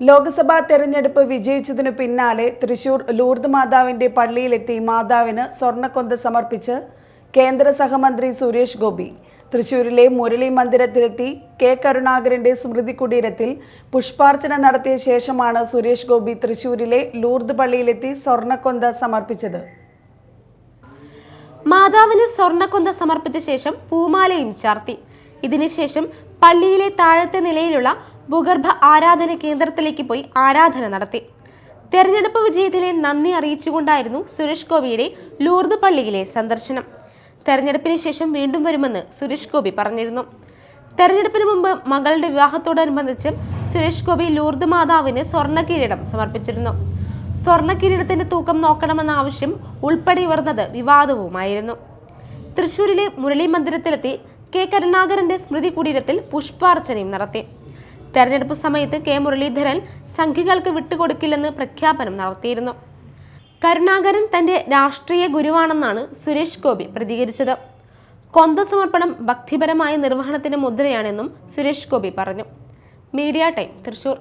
ലോക്സഭാ തെരഞ്ഞെടുപ്പ് വിജയിച്ചതിനു പിന്നാലെ തൃശൂർ ലൂർദ് മാതാവിന്റെ പള്ളിയിലെത്തി മാതാവിന് സ്വർണക്കൊന്ത സമർപ്പിച്ച് കേന്ദ്ര സഹമന്ത്രി സുരേഷ് ഗോപി. തൃശൂരിലെ മുരളി മന്ദിരത്തിലെത്തി കെ കരുണാകരന്റെ സ്മൃതി കുടീരത്തിൽ പുഷ്പാർച്ചന നടത്തിയ ശേഷമാണ് സുരേഷ് ഗോപി തൃശൂരിലെ ലൂർദ് പള്ളിയിലെത്തി സ്വർണക്കൊന്ത സമർപ്പിച്ചത്. മാതാവിന് സ്വർണക്കൊന്ത സമർപ്പിച്ച ശേഷം പൂമാലയും ചാർത്തി. ഇതിനുശേഷം പള്ളിയിലെ താഴത്തെ നിലയിലുള്ള ഭൂഗർഭ ആരാധന കേന്ദ്രത്തിലേക്ക് പോയി ആരാധന നടത്തി. തെരഞ്ഞെടുപ്പ് വിജയത്തിലെ നന്ദി അറിയിച്ചുകൊണ്ടായിരുന്നു സുരേഷ് ഗോപിയുടെ ലൂർദ് പള്ളിയിലെ സന്ദർശനം. തെരഞ്ഞെടുപ്പിന് ശേഷം വീണ്ടും വരുമെന്ന് സുരേഷ് ഗോപി പറഞ്ഞിരുന്നു. തെരഞ്ഞെടുപ്പിന് മുമ്പ് മകളുടെ വിവാഹത്തോടനുബന്ധിച്ച് സുരേഷ് ഗോപി ലൂർദ് മാതാവിന് സ്വർണ കിരീടം സമർപ്പിച്ചിരുന്നു. സ്വർണ കിരീടത്തിന്റെ തൂക്കം നോക്കണമെന്ന ആവശ്യം ഉൾപ്പെടെ ഉയർന്നത് വിവാദവുമായിരുന്നു. തൃശൂരിലെ മുരളി മന്ദിരത്തിലെത്തി കെ കരുണാകരന്റെ സ്മൃതി കുടീരത്തിൽ പുഷ്പാർച്ചനയും നടത്തി. തെരഞ്ഞെടുപ്പ് സമയത്ത് കെ മുരളീധരൻ സംഘികൾക്ക് വിട്ടുകൊടുക്കില്ലെന്ന് പ്രഖ്യാപനം നടത്തിയിരുന്നു. കരുണാകരൻ തന്റെ രാഷ്ട്രീയ ഗുരുവാണെന്നാണ് സുരേഷ് ഗോപി പ്രതികരിച്ചത്. കൊന്ത സമർപ്പണം ഭക്തിപരമായ നിർവഹണത്തിന്റെ മുദ്രയാണെന്നും സുരേഷ് ഗോപി പറഞ്ഞു. Media time Thrissur.